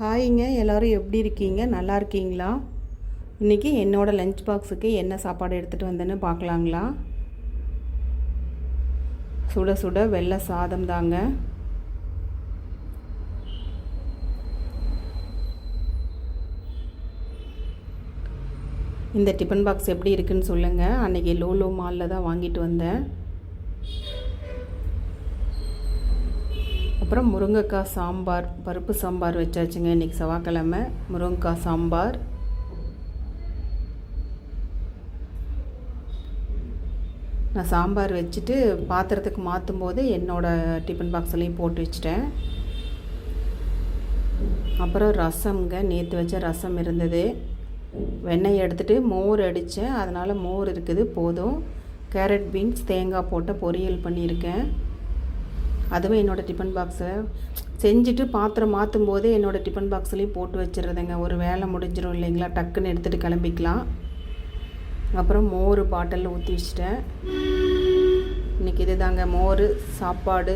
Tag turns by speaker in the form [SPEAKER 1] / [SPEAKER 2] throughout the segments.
[SPEAKER 1] ஹாய்ங்க எல்லோரும் எப்படி இருக்கீங்க நல்லா இருக்கீங்களா இன்றைக்கி என்னோடய லஞ்ச் பாக்ஸுக்கு என்ன சாப்பாடு எடுத்துகிட்டு வந்தேன்னு பார்க்கலாங்களா சுட சுட வெள்ளை சாதம் தாங்க இந்த டிஃபன் பாக்ஸ் எப்படி இருக்குன்னு சொல்லுங்கள் அன்றைக்கி லோலோ மாலில் தான் வாங்கிட்டு வந்தேன் அப்புறம் முருங்கைக்காய் சாம்பார் பருப்பு சாம்பார் வச்சாச்சுங்க இன்றைக்கி செவ்வாய்க்கிழமை முருங்கைக்காய் சாம்பார் நான் சாம்பார் வச்சுட்டு பாத்திரத்துக்கு மாற்றும் போது என்னோடய டிஃபன் பாக்ஸ்லேயும் போட்டு வச்சிட்டேன் அப்புறம் ரசம்ங்க நேற்று வச்ச ரசம் இருந்தது வெண்ணெய் எடுத்துகிட்டு மோர் அடித்தேன் அதனால் மோர் இருக்குது போதும் கேரட் பீன்ஸ் தேங்காய் போட்ட பொரியல் பண்ணியிருக்கேன் அதுவும் என்னோடய டிஃபன் பாக்ஸை செஞ்சுட்டு பாத்திரம் மாற்றும் போதே என்னோடய டிஃபன் பாக்ஸ்லேயும் போட்டு வச்சுருதுங்க ஒரு வேலை முடிஞ்சிடும் இல்லைங்களா டக்குன்னு எடுத்துகிட்டு கிளம்பிக்கலாம் அப்புறம் மோர் பாட்டிலில் ஊற்றி வச்சுட்டேன் இன்றைக்கி இது தாங்க மோர் சாப்பாடு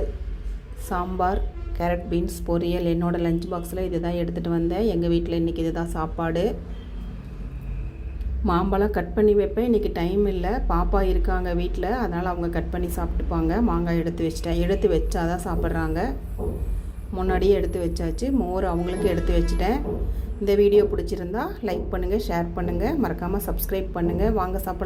[SPEAKER 1] சாம்பார் கேரட் பீன்ஸ் பொரியல் என்னோடய லஞ்ச் பாக்ஸில் இது தான் எடுத்துகிட்டு வந்தேன் எங்கள் வீட்டில் இன்றைக்கி இது தான் சாப்பாடு மாம்பழம் கட் பண்ணி வைப்பேன் இன்றைக்கி டைம் இல்லை பாப்பா இருக்காங்க வீட்டில் அதனால் அவங்க கட் பண்ணி சாப்பிட்டுப்பாங்க மாங்காய் எடுத்து வச்சிட்டேன் எடுத்து வச்சா தான் சாப்பிட்றாங்க முன்னாடியே எடுத்து வச்சாச்சு மோர் அவங்களுக்கு எடுத்து வச்சுட்டேன் இந்த வீடியோ பிடிச்சிருந்தா லைக் பண்ணுங்கள் ஷேர் பண்ணுங்கள் மறக்காமல் சப்ஸ்கிரைப் பண்ணுங்கள் வாங்க சாப்பிட